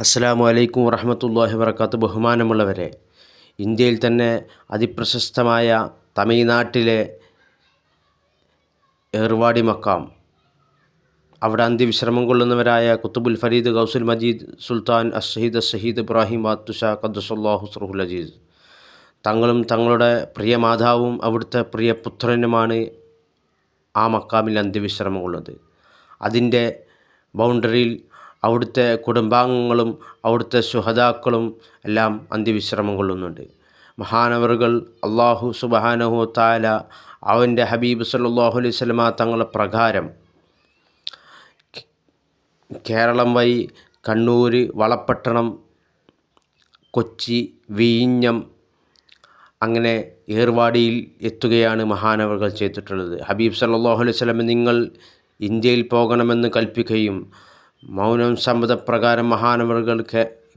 അസ്സലാമു വലൈക്കും വറഹമത്തല്ലാഹി വർക്കാത്ത് ബഹുമാനമുള്ളവരെ ഇന്ത്യയിൽ തന്നെ അതിപ്രശസ്തമായ തമിഴ്നാട്ടിലെ ഏർവാടി മക്കാം. അവിടെ അന്ത്യവിശ്രമം കൊള്ളുന്നവരായ കുത്തുബുൽ ഫരീദ് ഗൗസുൽ മജീദ് സുൽത്താൻ അഷഹീദ് ഷഹീദ് ഇബ്രാഹിം വാത്തുഷ ഖദ്സുല്ലാഹു സറുഹുൽ അജീദ് തങ്ങളും തങ്ങളുടെ പ്രിയ മാതാവും അവിടുത്തെ പ്രിയ പുത്രനുമാണ് ആ മക്കാമിൽ അന്ത്യവിശ്രമം കൊള്ളുന്നത് അതിന്റെ ബൗണ്ടറിയിൽ അവിടുത്തെ കുടുംബാംഗങ്ങളും അവിടുത്തെ ശുഹദാക്കളും എല്ലാം അന്ത്യവിശ്രമം കൊള്ളുന്നുണ്ട്. മഹാനവറുകൾ അള്ളാഹു സുബഹാനഹു താല അവന്റെ ഹബീബ് സല്ലാഹു അലൈഹി സ്വലമ തങ്ങളെ പ്രകാരം കേരളം വഴി കണ്ണൂർ വളപ്പട്ടണം കൊച്ചി വീഞ്ഞം അങ്ങനെ ഏർവാടിയിൽ എത്തുകയാണ് മഹാനവറുകൾ ചെയ്തിട്ടുള്ളത്. ഹബീബ് സല്ലാഹു അലൈഹി സ്വലമ നിങ്ങൾ ഇന്ത്യയിൽ പോകണമെന്ന് കൽപ്പിക്കുകയും മൗനം സമ്മതപ്രകാരം മഹാനവറുകൾ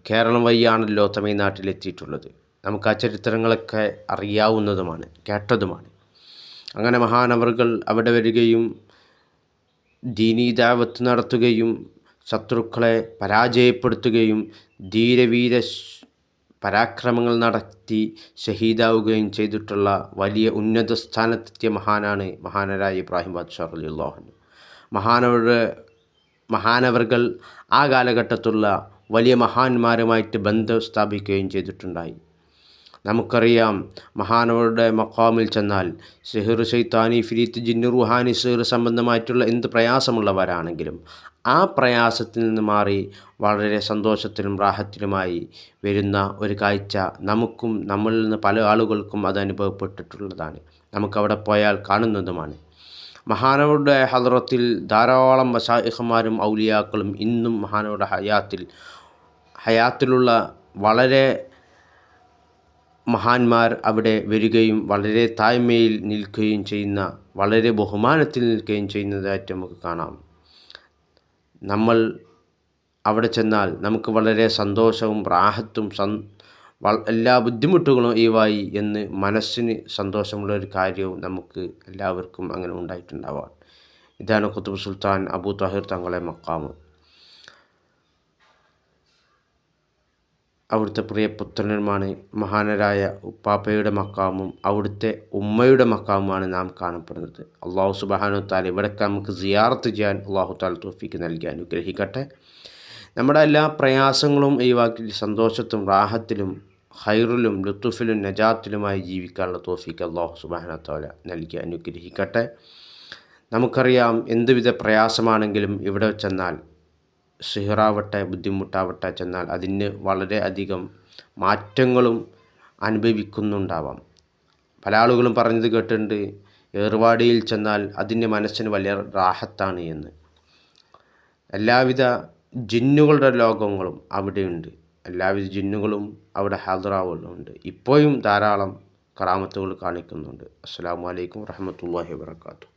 കേരളം വഴിയാണല്ലോ തമിഴ്നാട്ടിലെത്തിയിട്ടുള്ളത്. നമുക്ക് ആ ചരിത്രങ്ങളൊക്കെ അറിയാവുന്നതുമാണ് കേട്ടതുമാണ്. അങ്ങനെ മഹാനവറുകൾ അവിടെ വരികയും ദീനീ ദാവത്ത് നടത്തുകയും ശത്രുക്കളെ പരാജയപ്പെടുത്തുകയും ധീരവീര പരാക്രമങ്ങൾ നടത്തി ഷഹീദാവുകയും ചെയ്തിട്ടുള്ള വലിയ ഉന്നത സ്ഥാനത്തെത്തിയ മഹാനാണ് മഹാനരായ ഇബ്രാഹിം ബാദ്ഷാ അലി അള്ളാഹു മഹാനവരുടെ മഹാനവർകൾ ആ കാലഘട്ടത്തുള്ള വലിയ മഹാന്മാരുമായിട്ട് ബന്ധം സ്ഥാപിക്കുകയും ചെയ്തിട്ടുണ്ടായി. നമുക്കറിയാം മഹാനവരുടെ മക്കാമിൽ ചെന്നാൽ സെഹിർ ഷെയ്ത്താനി ഫിരീത്ത് ജിന്നു റുഹാനി സെഹിർ സംബന്ധമായിട്ടുള്ള എന്ത് പ്രയാസമുള്ളവരാണെങ്കിലും ആ പ്രയാസത്തിൽ നിന്ന് മാറി വളരെ സന്തോഷത്തിലും റാഹത്തിലുമായി വരുന്ന ഒരു കാഴ്ച നമുക്കും നമ്മളിൽ നിന്ന് പല ആളുകൾക്കും അത് അനുഭവപ്പെട്ടിട്ടുള്ളതാണ്. നമുക്കവിടെ പോയാൽ കാണുന്നതുമാണ്. മഹാനവരുടെ ഹദ്റത്തിൽ ധാരാളം മഷായിഹന്മാരും ഔലിയാക്കളും ഇന്നും മഹാനവരുടെ ഹയാത്തിൽ ഹയാത്തിലുള്ള വളരെ മഹാന്മാർ അവിടെ വരികയും വളരെ താഴ്മയിൽ നിൽക്കുകയും ചെയ്യുന്ന വളരെ ബഹുമാനത്തിൽ നിൽക്കുകയും ചെയ്യുന്നതായിട്ട് നമുക്ക് കാണാം. നമ്മൾ അവിടെ ചെന്നാൽ നമുക്ക് വളരെ സന്തോഷവും റാഹത്തും എല്ലാ ബുദ്ധിമുട്ടുകളും ഒഴിവായി എന്ന് മനസ്സിന് സന്തോഷമുള്ള ഒരു കാര്യവും നമുക്ക് എല്ലാവർക്കും അങ്ങനെ ഉണ്ടായിട്ടുണ്ടാവാം. ഇതാണ് കുത്തുബ് സുൽത്താൻ അബൂ താഹിർ തങ്ങളെ മക്കാമ് അവിടുത്തെ പ്രിയ പുത്രന്മാരാണ് മഹാനരായ ഉപ്പാപ്പയുടെ മക്കാമും അവിടുത്തെ ഉമ്മയുടെ മക്കാമുമാണ് നാം കാണപ്പെടുന്നത്. അള്ളാഹു സുബാനു താല ഇവിടേക്ക് നമുക്ക് സിയാർത്ത് ചെയ്യാൻ അള്ളാഹു താല തോഫിക്ക് നൽകി അനുഗ്രഹിക്കട്ടെ. നമ്മുടെ എല്ലാ പ്രയാസങ്ങളും ഈ ഒഴിവാക്കി സന്തോഷത്തും റാഹത്തിലും ഹൈറിലും ലുത്തുഫിലും നജാത്തിലുമായി ജീവിക്കാനുള്ള തോഫിക്ക് അള്ളാഹു സുബാനത്തോല നൽകി അനുഗ്രഹിക്കട്ടെ. നമുക്കറിയാം എന്തുവിധ പ്രയാസമാണെങ്കിലും ഇവിടെ ചെന്നാൽ സിഹറാവട്ടെ ബുദ്ധിമുട്ടാവട്ടെ ചെന്നാൽ അതിന് വളരെ അധികം മാറ്റങ്ങളും അനുഭവിക്കുന്നുണ്ടാവാം. പല ആളുകളും പറഞ്ഞത് കേട്ടിട്ടുണ്ട് ഏർവാടിയിൽ ചെന്നാൽ അതിന്റെ മനസ്സിന് വലിയ റാഹത്താണ് എന്ന്. എല്ലാവിധ ജിന്നുകളുടെ ലോകങ്ങളും അവിടെയുണ്ട്. എല്ലാവിധ ജിന്നുകളും അവിടെ ഹാജറാവുന്നുണ്ട് ഇപ്പോഴും ധാരാളം കറാമത്തുകൾ കാണിക്കുന്നുണ്ട്. അസ്സാം വലൈക്കും വാഹമത്തല്ലാഹി വാത്തു